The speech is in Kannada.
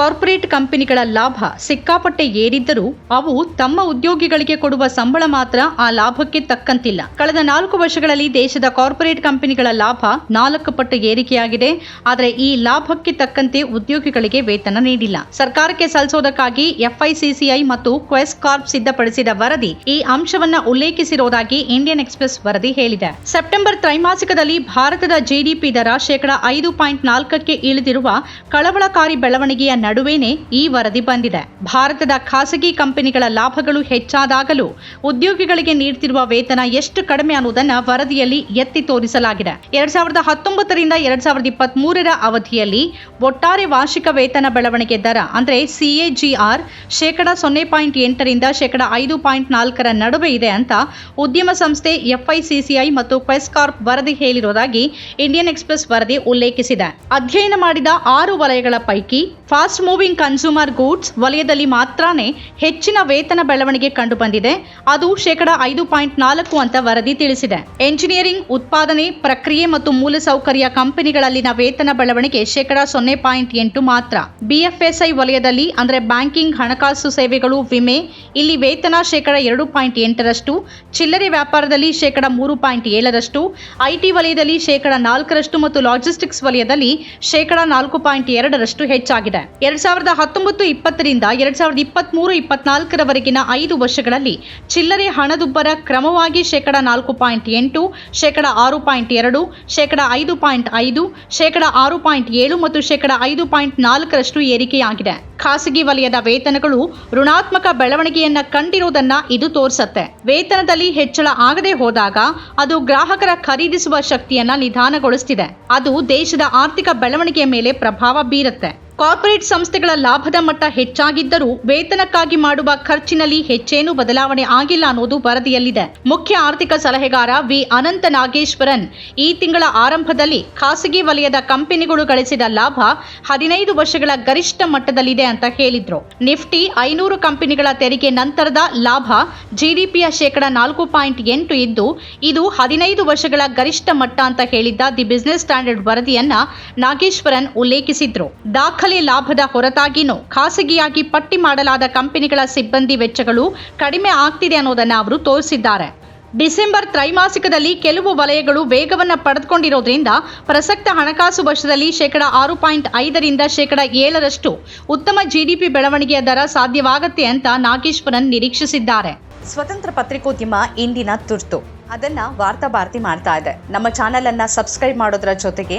ಕಾರ್ಪೊರೇಟ್ ಕಂಪನಿಗಳ ಲಾಭ ಸಿಕ್ಕಾಪಟ್ಟೆ ಏರಿದ್ದರೂ ಅವು ತಮ್ಮ ಉದ್ಯೋಗಿಗಳಿಗೆ ಕೊಡುವ ಸಂಬಳ ಮಾತ್ರ ಆ ಲಾಭಕ್ಕೆ ತಕ್ಕಂತಿಲ್ಲ. ಕಳೆದ ನಾಲ್ಕು ವರ್ಷಗಳಲ್ಲಿ ದೇಶದ ಕಾರ್ಪೊರೇಟ್ ಕಂಪನಿಗಳ ಲಾಭ ನಾಲ್ಕು ಪಟ್ಟು ಏರಿಕೆಯಾಗಿದೆ. ಆದರೆ ಈ ಲಾಭಕ್ಕೆ ತಕ್ಕಂತೆ ಉದ್ಯೋಗಿಗಳಿಗೆ ವೇತನ ನೀಡಿಲ್ಲ. ಸರ್ಕಾರಕ್ಕೆ ಸಲ್ಲಿಸೋದಕ್ಕಾಗಿ ಎಫ್ಐಸಿಸಿಐ ಮತ್ತು ಕ್ವೆಸ್ ಕಾರ್ಪ್ ಸಿದ್ಧಪಡಿಸಿದ ವರದಿ ಈ ಅಂಶವನ್ನ ಉಲ್ಲೇಖಿಸಿರುವುದಾಗಿ ಇಂಡಿಯನ್ ಎಕ್ಸ್ಪ್ರೆಸ್ ವರದಿ ಹೇಳಿದೆ. ಸೆಪ್ಟೆಂಬರ್ ತ್ರೈಮಾಸಿಕದಲ್ಲಿ ಭಾರತದ ಜಿಡಿಪಿ ದರ ಶೇಕಡ ಐದು ಪಾಯಿಂಟ್ ನಾಲ್ಕಕ್ಕೆ ಇಳಿದಿರುವ ಕಳವಳಕಾರಿ ಬೆಳವಣಿಗೆಯ ನಡುವೆನೇ ಈ ವರದಿ ಬಂದಿದೆ. ಭಾರತದ ಖಾಸಗಿ ಕಂಪನಿಗಳ ಲಾಭಗಳು ಹೆಚ್ಚಾದಾಗಲೂ ಉದ್ಯೋಗಿಗಳಿಗೆ ನೀಡುತ್ತಿರುವ ವೇತನ ಎಷ್ಟು ಕಡಿಮೆ ಅನ್ನುವುದನ್ನು ವರದಿಯಲ್ಲಿ ಎತ್ತಿ ತೋರಿಸಲಾಗಿದೆ. ಎರಡ್ ಸಾವಿರದ ಹತ್ತೊಂಬತ್ತರಿಂದ ಎರಡ್ ಸಾವಿರದ ಇಪ್ಪತ್ತ್ ಮೂರರ ಅವಧಿಯಲ್ಲಿ ಒಟ್ಟಾರೆ ವಾರ್ಷಿಕ ವೇತನ ಬೆಳವಣಿಗೆ ದರ, ಅಂದರೆ ಸಿಎಜಿಆರ್ ಶೇಕಡ ಸೊನ್ನೆ ಪಾಯಿಂಟ್ ಎಂಟರಿಂದ ಶೇಕಡ ಐದು ಪಾಯಿಂಟ್ ನಾಲ್ಕರ ನಡುವೆ ಇದೆ ಅಂತ ಉದ್ಯಮ ಸಂಸ್ಥೆ ಎಫ್ಐಸಿಸಿಐ ಮತ್ತು ಕ್ವೆಸ್ ಕಾರ್ಪ್ ವರದಿ ಹೇಳಿರುವುದಾಗಿ ಇಂಡಿಯನ್ ಎಕ್ಸ್ಪ್ರೆಸ್ ವರದಿ ಉಲ್ಲೇಖಿಸಿದೆ. ಅಧ್ಯಯನ ಮಾಡಿದ ಆರು ವಲಯಗಳ ಪೈಕಿ ಫಾಸ್ಟ್ ಮೂವಿಂಗ್ ಕನ್ಸ್ಯೂಮರ್ ಗೂಡ್ಸ್ ವಲಯದಲ್ಲಿ ಮಾತ್ರನೇ ಹೆಚ್ಚಿನ ವೇತನ ಬೆಳವಣಿಗೆ ಕಂಡುಬಂದಿದೆ. ಅದು ಶೇಕಡ ಐದು ಪಾಯಿಂಟ್ ನಾಲ್ಕು ಅಂತ ವರದಿ ತಿಳಿಸಿದೆ. ಎಂಜಿನಿಯರಿಂಗ್ ಉತ್ಪಾದನೆ, ಪ್ರಕ್ರಿಯೆ ಮತ್ತು ಮೂಲಸೌಕರ್ಯ ಕಂಪನಿಗಳಲ್ಲಿನ ವೇತನ ಬೆಳವಣಿಗೆ ಶೇಕಡ ಸೊನ್ನೆ ಪಾಯಿಂಟ್ ಎಂಟು ಮಾತ್ರ. ಬಿಎಫ್ಎಸ್ಐ ವಲಯದಲ್ಲಿ ಅಂದರೆ ಬ್ಯಾಂಕಿಂಗ್, ಹಣಕಾಸು ಸೇವೆಗಳು, ವಿಮೆ, ಇಲ್ಲಿ ವೇತನ ಶೇಕಡ ಎರಡು ಪಾಯಿಂಟ್ ಎಂಟರಷ್ಟು, ಚಿಲ್ಲರೆ ವ್ಯಾಪಾರದಲ್ಲಿ ಶೇಕಡ ಮೂರು ಪಾಯಿಂಟ್ ಏಳರಷ್ಟು ಐಟಿ ವಲಯದಲ್ಲಿ ಶೇಕಡ ನಾಲ್ಕರಷ್ಟು ಮತ್ತು ಲಾಜಿಸ್ಟಿಕ್ಸ್ ವಲಯದಲ್ಲಿ ಶೇಕಡ ನಾಲ್ಕು ಪಾಯಿಂಟ್ ಎರಡರಷ್ಟು ಹೆಚ್ಚಾಗಿದೆ. ಎರಡ್ ಸಾವಿರದ ಹತ್ತೊಂಬತ್ತು ಇಪ್ಪತ್ತರಿಂದ ಎರಡ್ ಸಾವಿರದ ಇಪ್ಪತ್ತ್ ಮೂರು ಇಪ್ಪತ್ನಾಲ್ಕರವರೆಗಿನ ಐದು ವರ್ಷಗಳಲ್ಲಿ ಚಿಲ್ಲರೆ ಹಣದುಬ್ಬರ ಕ್ರಮವಾಗಿ ಶೇಕಡ ನಾಲ್ಕು ಪಾಯಿಂಟ್ ಎಂಟು, ಶೇಕಡ ಆರು ಪಾಯಿಂಟ್ ಎರಡು, ಶೇಕಡ ಐದು ಪಾಯಿಂಟ್ ಐದು, ಶೇಕಡ ಆರು ಪಾಯಿಂಟ್ ಏಳು ಮತ್ತು ಶೇಕಡ ಐದು ಪಾಯಿಂಟ್ ನಾಲ್ಕರಷ್ಟು ಏರಿಕೆಯಾಗಿದೆ. ಖಾಸಗಿ ವಲಯದ ವೇತನಗಳು ಋಣಾತ್ಮಕ ಬೆಳವಣಿಗೆಯನ್ನ ಕಂಡಿರುವುದನ್ನ ಇದು ತೋರಿಸುತ್ತೆ. ವೇತನದಲ್ಲಿ ಹೆಚ್ಚಳ ಆಗದೆ ಹೋದಾಗ ಅದು ಗ್ರಾಹಕರ ಖರೀದಿಸುವ ಶಕ್ತಿಯನ್ನ ನಿಧಾನಗೊಳಿಸ್ತಿದೆ. ಅದು ದೇಶದ ಆರ್ಥಿಕ ಬೆಳವಣಿಗೆಯ ಮೇಲೆ ಪ್ರಭಾವ ಬೀರುತ್ತೆ. ಕಾರ್ಪೊರೇಟ್ ಸಂಸ್ಥೆಗಳ ಲಾಭದ ಮಟ್ಟ ಹೆಚ್ಚಾಗಿದ್ದರೂ ವೇತನಕ್ಕಾಗಿ ಮಾಡುವ ಖರ್ಚಿನಲ್ಲಿ ಹೆಚ್ಚೇನೂ ಬದಲಾವಣೆ ಆಗಿಲ್ಲ ಅನ್ನೋದು ವರದಿಯಲ್ಲಿದೆ. ಮುಖ್ಯ ಆರ್ಥಿಕ ಸಲಹೆಗಾರ ವಿ. ಅನಂತ ನಾಗೇಶ್ವರನ್ ಈ ತಿಂಗಳ ಆರಂಭದಲ್ಲಿ ಖಾಸಗಿ ವಲಯದ ಕಂಪನಿಗಳು ಗಳಿಸಿದ ಲಾಭ ಹದಿನೈದು ವರ್ಷಗಳ ಗರಿಷ್ಠ ಮಟ್ಟದಲ್ಲಿದೆ ಅಂತ ಹೇಳಿದ್ರು. ನಿಫ್ಟಿ ಐನೂರು ಕಂಪನಿಗಳ ತೆರಿಗೆ ನಂತರದ ಲಾಭ ಜಿಡಿಪಿಯ ಶೇಕಡ ನಾಲ್ಕು ಪಾಯಿಂಟ್ ಎಂಟು ಇದ್ದು, ಇದು ಹದಿನೈದು ವರ್ಷಗಳ ಗರಿಷ್ಠ ಮಟ್ಟ ಅಂತ ಹೇಳಿದ್ದ ದಿ ಬಿಸಿನೆಸ್ ಸ್ಟ್ಯಾಂಡರ್ಡ್ ವರದಿಯನ್ನ ನಾಗೇಶ್ವರನ್ ಉಲ್ಲೇಖಿಸಿದ್ರು. ದಾಖಲೆ ಲಾಭದ ಹೊರತಾಗಿನೂ ಖಾಸಗಿಯಾಗಿ ಪಟ್ಟಿ ಮಾಡಲಾದ ಕಂಪನಿಗಳ ಸಿಬ್ಬಂದಿ ವೆಚ್ಚಗಳು ಕಡಿಮೆ ಆಗ್ತಿದೆ ಅನ್ನೋದನ್ನು ಅವರು ತೋರಿಸಿದ್ದಾರೆ. ಡಿಸೆಂಬರ್ ತ್ರೈಮಾಸಿಕದಲ್ಲಿ ಕೆಲವು ವಲಯಗಳು ವೇಗವನ್ನು ಪಡೆದುಕೊಂಡಿರೋದ್ರಿಂದ ಪ್ರಸಕ್ತ ಹಣಕಾಸು ವರ್ಷದಲ್ಲಿ ಶೇಕಡ ಆರು ಪಾಯಿಂಟ್ ಐದರಿಂದ ಶೇಕಡ ಏಳರಷ್ಟು ಉತ್ತಮ ಜಿಡಿಪಿ ಬೆಳವಣಿಗೆಯ ದರ ಸಾಧ್ಯವಾಗುತ್ತೆ ಅಂತ ನಾಗೇಶ್ವರನ್ ನಿರೀಕ್ಷಿಸಿದ್ದಾರೆ. ಸ್ವತಂತ್ರ ಪತ್ರಿಕೋದ್ಯಮ ಇಂದಿನ ತುರ್ತು. ಅದನ್ನ ವಾರ್ತಾ ಭಾರತಿ ಮಾಡ್ತಾ ಇದೆ. ನಮ್ಮ ಚಾನೆಲ್ ಅನ್ನ ಸಬ್ಸ್ಕ್ರೈಬ್ ಮಾಡೋದ್ರ ಜೊತೆಗೆ